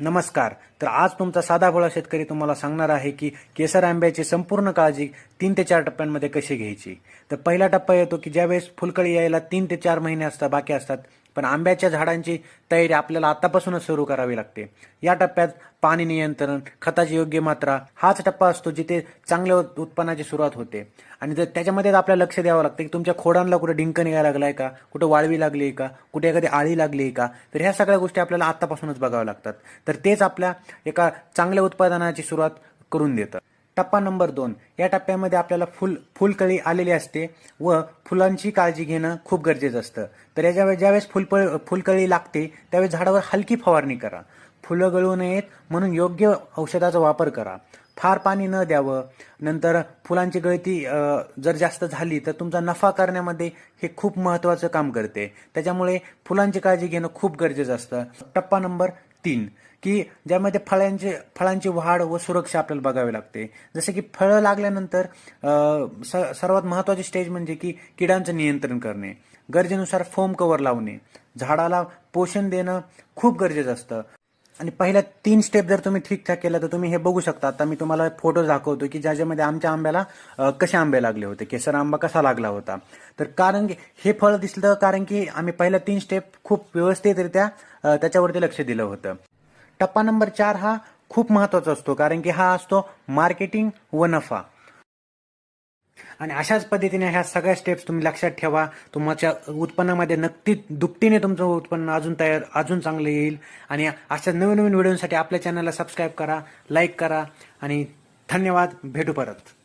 नमस्कार. तर आज तुमचा साधा भोळा शेतकरी तुम्हाला सांगणार आहे की केसर आंब्याची संपूर्ण काळजी तीन ते चार टप्प्यांमध्ये कशी घ्यायची? तर पहिला टप्पा येतो की ज्यावेळेस फुलकळी यायला तीन ते चार महिने असतात बाकी असतात पण आंब्याच्या झाडांची तयारी आपल्याला आतापासूनच सुरू करावी लागते. या टप्प्यात पाणी नियंत्रण खताची योग्य मात्रा हाच टप्पा असतो जिथे चांगल्या उत्पन्नाची सुरुवात होते. आणि जर त्याच्यामध्येच आपल्याला लक्ष द्यावं लागतं की तुमच्या खोडांना कुठे डिंक निघायला लागलाय का कुठे वाळवी लागली आहे का कुठे एखादी आळी लागली आहे का तर ह्या सगळ्या गोष्टी आपल्याला आतापासूनच बघाव्या लागतात. तर तेच आपल्या एका चांगल्या उत्पादनाची सुरुवात करून देतं. टप्पा नंबर दोन. या टप्प्यामध्ये आपल्याला फुल फुलकळी आलेली असते व फुलांची काळजी घेणं खूप गरजेचं असतं. तर याच्या ज्यावेळेस फुलपळ फुलकळी लागते त्यावेळेस झाडावर हलकी फवारणी करा. फुलं गळू नयेत म्हणून योग्य औषधाचा वापर करा. फार पाणी न द्यावं. नंतर फुलांची गळती जर जास्त झाली तर तुमचा नफा करण्यामध्ये हे खूप महत्त्वाचं काम करते. त्याच्यामुळे फुलांची काळजी घेणं खूप गरजेचं असतं. टप्पा नंबर तीन की ज्यामध्ये फळांचे फळांची वाढ व सुरक्षा आपल्याला बघावी लागते. जसं की फळं लागल्यानंतर स- सर्वात महत्त्वाची स्टेज म्हणजे की किडांचं नियंत्रण करणे गरजेनुसार फोम कवर लावणे. झाडाला पोषण देणं खूप गरजेचं असतं. आणि पहिल्या तीन स्टेप जर तुम्ही ठीकठाक केलं तर तुम्ही हे बघू शकता. आता मी तुम्हाला फोटो दाखवतो की ज्याच्यामध्ये आमच्या आंब्याला कसे आंबे लागले होते. केसर आंबा कसा लागला होता. तर कारण की हे फळ दिसलं कारण की आम्ही पहिल्या तीन स्टेप खूप व्यवस्थितरित्या त्याच्यावरती लक्ष दिलं होतं. टप्पा नंबर चार हा खूप महत्त्वाचा असतो कारण की हा असतो मार्केटिंग व नफा. आणि अशाच पद्धतीने ह्या सगळ्या स्टेप्स तुम्ही लक्षात ठेवा. तुमच्या उत्पन्नामध्ये नक्की दुपटीने तुमचं उत्पन्न अजून तयार अजून चांगलं येईल. आणि अशा नवीन नवीन व्हिडिओसाठी आपल्या चॅनलला सबस्क्राईब करा लाईक करा आणि धन्यवाद. भेटू परत.